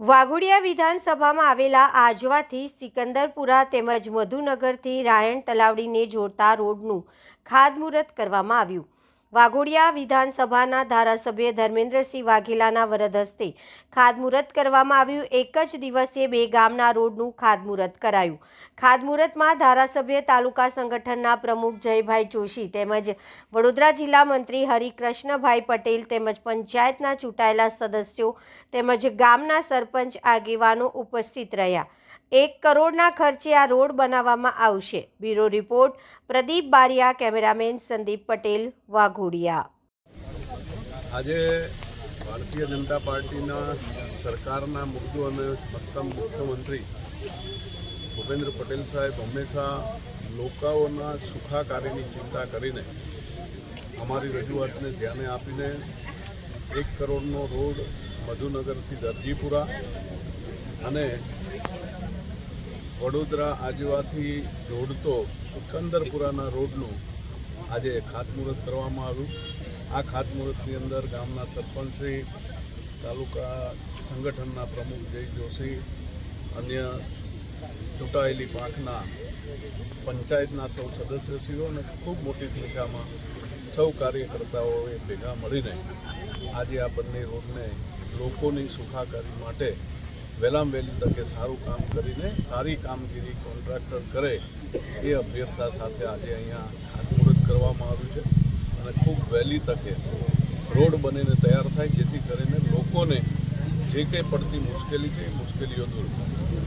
વાઘોડિયા વિધાનસભામાં આવેલા આજવાથી સિકંદરપુરા તેમજ મધુનગરથી રાયણ તલાવડીને જોડતા રોડનું ખાતમુહૂર્ત કરવામાં આવ્યું. વાઘોડિયા વિધાનસભાના ધારાસભ્ય ધર્મેન્દ્રસિંહ વાઘેલાના વરદ હસ્તે ખાતમુહૂર્ત કરવામાં આવ્યું. એક જ દિવસે બે ગામના રોડનું ખાતમુહૂર્ત કરાયું. ખાતમુહૂર્તમાં ધારાસભ્ય તાલુકા સંગઠનના પ્રમુખ જયભાઈ જોશી તેમજ વડોદરા જિલ્લા મંત્રી હરિકૃષ્ણભાઈ પટેલ તેમજ પંચાયતના ચૂંટાયેલા સદસ્યો તેમજ ગામના સરપંચ આગેવાનો ઉપસ્થિત રહ્યા. એક કરોડના ખર્ચે આ રોડ બનાવવામાં આવશે. Bureau report, Pradeep Bariya, cameraman Sandeep Patel, Waghodia. આજે ભારતીય જનતા પાર્ટીના સરકારના મુદ્દો અને મક્કમ મુખ્યમંત્રી ભૂપેન્દ્ર પટેલ સાહેબ હંમેશા લોકોના સુખાકારીની ચિંતા કરીને અમારી રજૂઆતને ધ્યાને આપીને એક કરોડનો રોડ મધુનગરથી દરજીપુરા અને વડોદરા આજવાથી જોડતો સિકંદરપુરાના રોડનું આજે ખાતમુહૂર્ત કરવામાં આવ્યું. આ ખાતમુહૂર્તની અંદર ગામના સરપંચશ્રી તાલુકા સંગઠનના પ્રમુખ જય જોશી, અન્ય ચૂંટાયેલી પાંખના પંચાયતના સૌ સદસ્યશ્રીઓ અને ખૂબ મોટી સંખ્યામાં સૌ કાર્યકર્તાઓએ ભેગા મળીને આજે આ બંને રોડને લોકોની સુખાકારી માટે વહેલામ વહેલી તકે સારું કામ કરીને સારી કામગીરી કોન્ટ્રાક્ટર કરે એ અભ્યર્થના સાથે આજે અહીંયા ખાતમુહૂર્ત કરવામાં આવ્યું છે. અને ખૂબ વહેલી તકે રોડ બનીને તૈયાર થાય, જેથી કરીને લોકોને જે કંઈ પડતી મુશ્કેલી છે એ મુશ્કેલીઓ દૂર થાય.